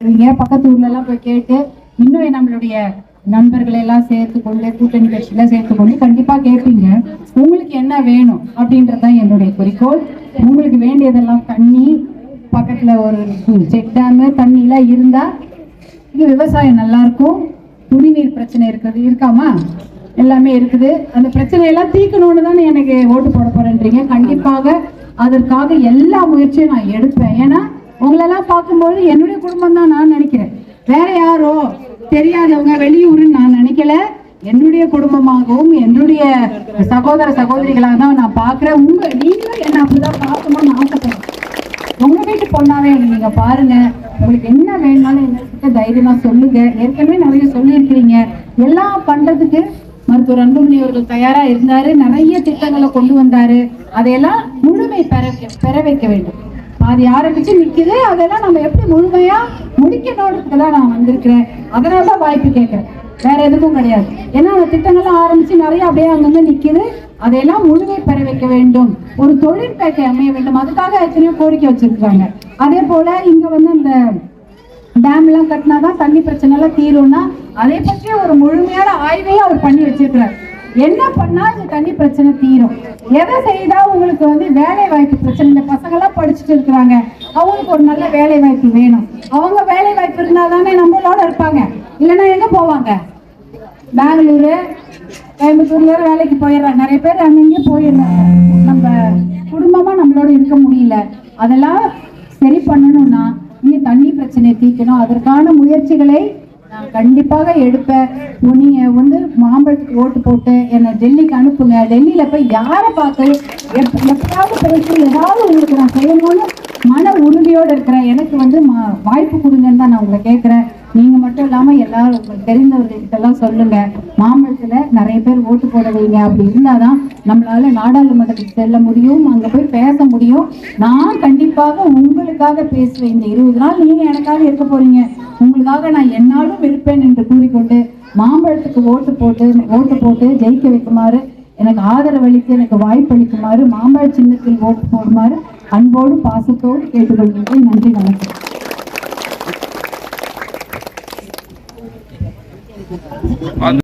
நீங்க பக்கத்து ஊர்ல எல்லாம் போய் கேட்டு இன்னும் நம்மளுடைய நண்பர்களை எல்லாம் சேர்த்து கொண்டு கூட்டணி கட்சியில சேர்த்து கொண்டு கண்டிப்பா கேட்பீங்க உங்களுக்கு என்ன வேணும் அப்படின்றது தான் என்னுடைய குறிக்கோள். உங்களுக்கு வேண்டியதெல்லாம் தண்ணி பக்கத்துல ஒரு செக் டேமு தண்ணி எல்லாம் இருந்தா இங்க விவசாயம் நல்லா இருக்கும் குடிநீர் பிரச்சனை இருக்குது இருக்காமா? எல்லாமே இருக்குது. அந்த பிரச்சனையெல்லாம் தீர்க்கணும்னு தானே எனக்கு ஓட்டு போட போறேன்றீங்க. கண்டிப்பாக அதற்காக எல்லா முயற்சியும் நான் எடுப்பேன். ஏன்னா உங்களெல்லாம் பார்க்கும்போது என்னுடைய குடும்பம் தான் நான் நினைக்கிறேன். வேற யாரோ தெரியாதவங்க வெளியூருன்னு நான் நினைக்கல. என்னுடைய குடும்பமாகவும் என்னுடைய சகோதர சகோதரிகளாக தான் நான் பார்க்குறேன். உங்க நீங்களும் என்ன அப்படிதான் பார்க்கணும்னு ஆசைப்படுறேன். உங்க வீட்டு பொண்ணாவே நீங்க பாருங்க. உங்களுக்கு என்ன வேணும்னாலும் என்ன தைரியமா சொல்லுங்க. ஏற்கனவே நிறைய சொல்லியிருக்கிறீங்க. எல்லாம் பண்றதுக்கு மருத்துவர் அன்புமணி அவர்கள் தயாரா இருந்தாரு. நிறைய திட்டங்களை கொண்டு வந்தாரு. அதையெல்லாம் முழுமை பெற பெற வைக்க வேண்டும். அது ஆரம்பிச்சு நிக்குது. அதெல்லாம் நம்ம எப்படி முழுமையா முடிக்கணுன்றதுக்கு தான் நான் வந்திருக்கிறேன். அதனால தான் வாய்ப்பு கேட்குறேன். வேற எதுக்கும் கிடையாது. ஏன்னா அந்த திட்டங்கள்லாம் ஆரம்பிச்சு நிறைய அப்படியே அங்கங்க நிக்குது. அதையெல்லாம் முழுமை பெற வைக்க வேண்டும். ஒரு தொழிற்பேட்டை அமைய வேண்டும். அதுக்காக எத்தனையோ கோரிக்கை வச்சிருக்காங்க. அதே போல இங்க வந்து அந்த டேம் எல்லாம் கட்டினாதான் தண்ணி பிரச்சனை எல்லாம் தீரும்னா அதை பற்றிய ஒரு முழுமையான ஆய்வையும் அவர் பண்ணி வச்சிருக்கிறார். என்ன பண்ணா இந்த தண்ணி பிரச்சனை தீரும்? எதை செய்தா உங்களுக்கு வந்து வேலை வாய்ப்பு பிரச்சனை? இந்த பசங்களாம் படிச்சுட்டு இருக்கிறாங்க. அவங்களுக்கு ஒரு நல்ல வேலை வாய்ப்பு வேணும். அவங்க வேலை வாய்ப்பு இருந்தா தானே நம்மளோட இருப்பாங்க. இல்லைன்னா எங்க போவாங்க? பெங்களூரு கோயம்புத்தூர்ல வேலைக்கு போயிடுறாங்க. நிறைய பேர் அங்கங்கே போயிடுறாங்க. நம்ம குடும்பமா நம்மளோட இருக்க முடியல. அதெல்லாம் சரி பண்ணணும்னா நீ தண்ணி பிரச்சனையை தீர்க்கணும். அதற்கான முயற்சிகளை நான் கண்டிப்பாக எடுப்பேன். நீங்கள் வந்து மாம்பழத்துக்கு ஓட்டு போட்டு என்னை டெல்லிக்கு அனுப்புங்க. டெல்லியில போய் யாரை பார்த்து எப்ப எப்பயாவது பேசி ஏதாவது உங்களுக்கு நான் செய்யணும்னு மன உறுதியோடு இருக்கிறேன். எனக்கு வந்து மா- வாய்ப்பு கொடுங்கன்னு தான் நான் உங்களை கேட்குறேன். நீங்கள் மட்டும் இல்லாமல் எல்லாரும் உங்களுக்கு தெரிந்தவர்கள்கிட்ட சொல்லுங்கள் மாம்பழத்தில் நிறைய பேர் ஓட்டு போட வைங்க அப்படி இருந்தாதான் நம்மளால் நாடாளுமன்றத்துக்கு செல்ல முடியும் அங்கே போய் பேச முடியும். நான் கண்டிப்பாக உங்களுக்காக பேசுவேன். இந்த இருபது நாள் நீங்கள் எனக்காக இருக்க போகிறீங்க உங்களுக்காக நான் என்னாலும் இருப்பேன் என்று கூறிக்கொண்டு மாம்பழத்துக்கு ஓட்டு போட்டு ஓட்டு போட்டு ஜெயிக்க வைக்குமாறு எனக்கு ஆதரவளித்து எனக்கு வாய்ப்பளிக்குமாறு மாம்பழ சின்னத்தில் ஓட்டு போடுமாறு அன்போடு பாசத்தோடு கேட்டுக்கொள்கிறேன் நன்றி வணக்கம். அந்த